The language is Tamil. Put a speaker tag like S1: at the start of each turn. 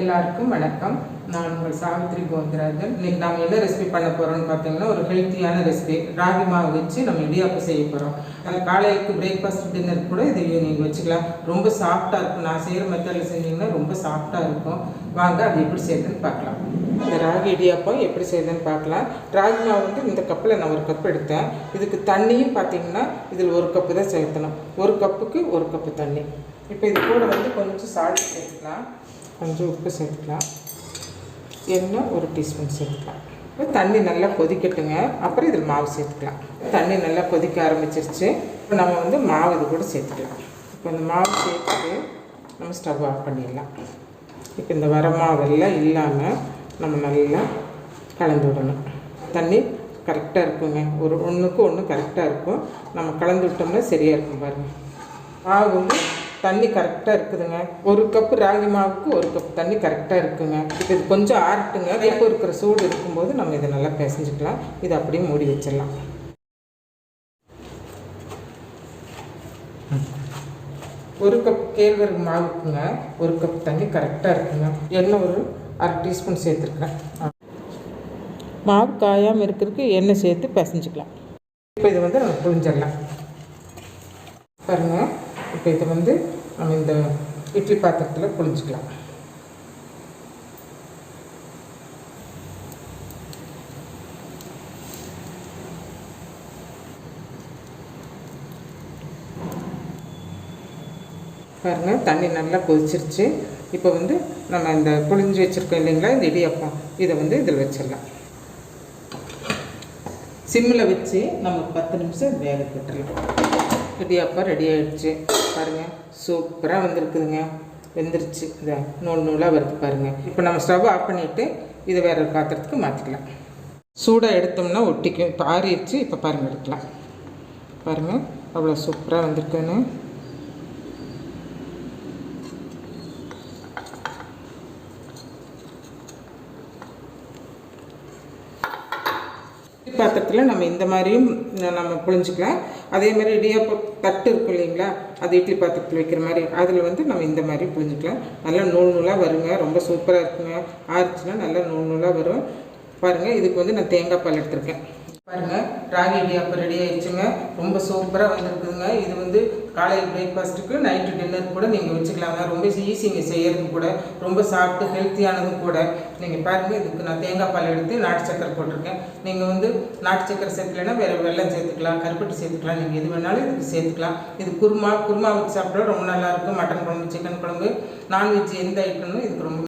S1: எல்லாருக்கும் வணக்கம். நான் உங்கள் சாவித்ரி கோவிந்தராஜன். இன்னைக்கு நாம் என்ன ரெசிபி பண்ண போகிறோம்னு பார்த்தீங்கன்னா ஒரு ஹெல்த்தியான ரெசிபி ராகி மாவு வச்சு நம்ம இடியாப்பம் செய்ய போகிறோம் அந்த காலைக்கு பிரேக்ஃபாஸ்ட் டின்னர் கூட இதை நீங்கள் வச்சுக்கலாம். ரொம்ப சாஃப்டாக இருக்கும். நான் செய்கிற மெத்தடில் செஞ்சீங்கன்னா ரொம்ப சாஃப்டாக இருக்கும். வாங்க அது எப்படி செய்யுதுன்னு பார்க்கலாம். இந்த ராகி இடியாப்பம் எப்படி செய்யுதுன்னு பார்க்கலாம். ராகி மாவு வந்து இந்த கப்பில் நான் ஒரு கப் எடுத்தேன். இதுக்கு தண்ணியும் பார்த்தீங்கன்னா இதில் ஒரு கப்பு தான் சேர்த்தணும். ஒரு கப்புக்கு ஒரு கப்பு தண்ணி. இப்போ இது கூட வந்து கொஞ்சம் சால்ட் சேர்த்துக்கலாம். கொஞ்சம் உப்பு சேர்த்துக்கலாம். எண்ணெய் ஒரு டீஸ்பூன் சேர்த்துக்கலாம். இப்போ தண்ணி நல்லா கொதிக்கட்டுங்க. அப்புறம் இதில் மாவு சேர்த்துக்கலாம். தண்ணி நல்லா கொதிக்க ஆரம்பிச்சிருச்சு. இப்போ நம்ம வந்து மாவு இது கூட சேர்த்துக்கலாம். இப்போ இந்த மாவு சேர்த்துட்டு நம்ம ஸ்டவ் ஆஃப் பண்ணிடலாம். இப்போ இந்த வர மாவெல்லாம் இல்லாமல் நம்ம நல்லா கலந்து விடணும். தண்ணி கரெக்டாக இருக்குங்க. ஒரு ஒன்றுக்கு ஒன்று கரெக்டாக இருக்கும். நம்ம கலந்து விட்டோம்னா சரியாக இருக்கும் பாருங்கள் மாவு வந்து தண்ணி கரெக்டாக இருக்குதுங்க. ஒரு கப்பு ராகி மாவுக்கு ஒரு கப் தண்ணி கரெக்டாக இருக்குங்க. இப்போ இது கொஞ்சம் ஆறட்டுங்க. இப்போ இருக்கிற சூடு இருக்கும்போது நம்ம இதை நல்லா பிசைஞ்சுக்கலாம். இதை அப்படியே மூடி வச்சிடலாம். ஒரு கப் கேழ்வரகு மாவுக்குங்க. ஒரு கப் தண்ணி கரெக்டாக இருக்குங்க. எண்ணெய் ஒரு அரை டீஸ்பூன் சேர்த்துருக்கேன். மாவு காயாமல் இருக்கிறதுக்கு எண்ணெய் சேர்த்து பிசைஞ்சிக்கலாம். இப்போ இதை வந்து நம்ம புரிஞ்சிடலாம் பாருங்கள் இப்போ இதை வந்து நம்ம இந்த இட்லி பாத்திரத்தில் புளிஞ்சிக்கலாம் பாருங்கள் தண்ணி நல்லா கொதிச்சிருச்சு. இப்போ வந்து நம்ம இந்த புளிஞ்சு வச்சுருக்கோம் இல்லைங்களா இந்த இடியப்பம் இதை வந்து இதில் வச்சிடலாம். சிம்மில் வச்சு நம்ம பத்து நிமிஷம் வேக விட்டுறலாம் இடியாப்பம் ரெடி ஆகிடுச்சு பாருங்கள் சூப்பராக வந்திருக்குதுங்க. வெந்துருச்சு. இதை நூல் நூலாக வருது பாருங்கள் இப்போ நம்ம ஸ்டவ் ஆஃப் பண்ணிவிட்டு இதை வேறு பாத்திரத்துக்கு மாற்றிக்கலாம் சூடாக எடுத்தோம்னா ஒட்டிக்கும். இப்போ ஆறிடுச்சு. இப்போ பாருங்கள் எடுக்கலாம். பாருங்கள் அவ்வளோ சூப்பராக வந்திருக்குன்னு. பாத்திரத்தில் நம்ம இந்த மாதிரியும் நம்ம புழிஞ்சிக்கலாம். அதே மாதிரி இடியாப்ப தட்டு இருக்கும் இல்லைங்களா? அது இட்லி பாத்திரத்தில் வைக்கிற மாதிரி அதில் வந்து நம்ம இந்த மாதிரி புழிஞ்சிக்கலாம். நல்லா நூல் நூலாக வருங்க. ரொம்ப சூப்பராக இருக்குங்க. ஆறுச்சுன்னா நல்லா நூல் நூலாக வரும். பாருங்கள் இதுக்கு வந்து நான் தேங்காய் பால் எடுத்திருக்கேன். பாருங்கள் ராகி இடியாப்பம் ரெடி ஆயிடுச்சுங்க ரொம்ப சூப்பராக வந்திருக்குதுங்க. இது வந்து காலையில் பிரேக்ஃபாஸ்ட்டுக்கு நைட்டு டின்னர் கூட நீங்கள் வச்சுக்கலாங்க. ரொம்ப ஈஸிங்க செய்கிறது கூட. ரொம்ப சாப்பிட்டு ஹெல்த்தியானதும் கூட. நீங்கள் பாருங்கள் இதுக்கு நான் தேங்காய் பால் எடுத்து நாட்டு சக்கரை போட்டிருக்கேன். நீங்கள் வந்து நாட்டு சக்கரை சேர்த்துலன்னா வேறு வெள்ளம் சேர்த்துக்கலாம் கருப்பட்டி சேர்த்துக்கலாம். நீங்கள் எது வேணாலும் இதுக்கு சேர்த்துக்கலாம். இது குருமா குருமா வச்சு சாப்பிட ரொம்ப நல்லாயிருக்கும் மட்டன் குழம்பு சிக்கன் குழம்பு நான்வெஜ் எந்த ஐட்டமும் இதுக்கு ரொம்ப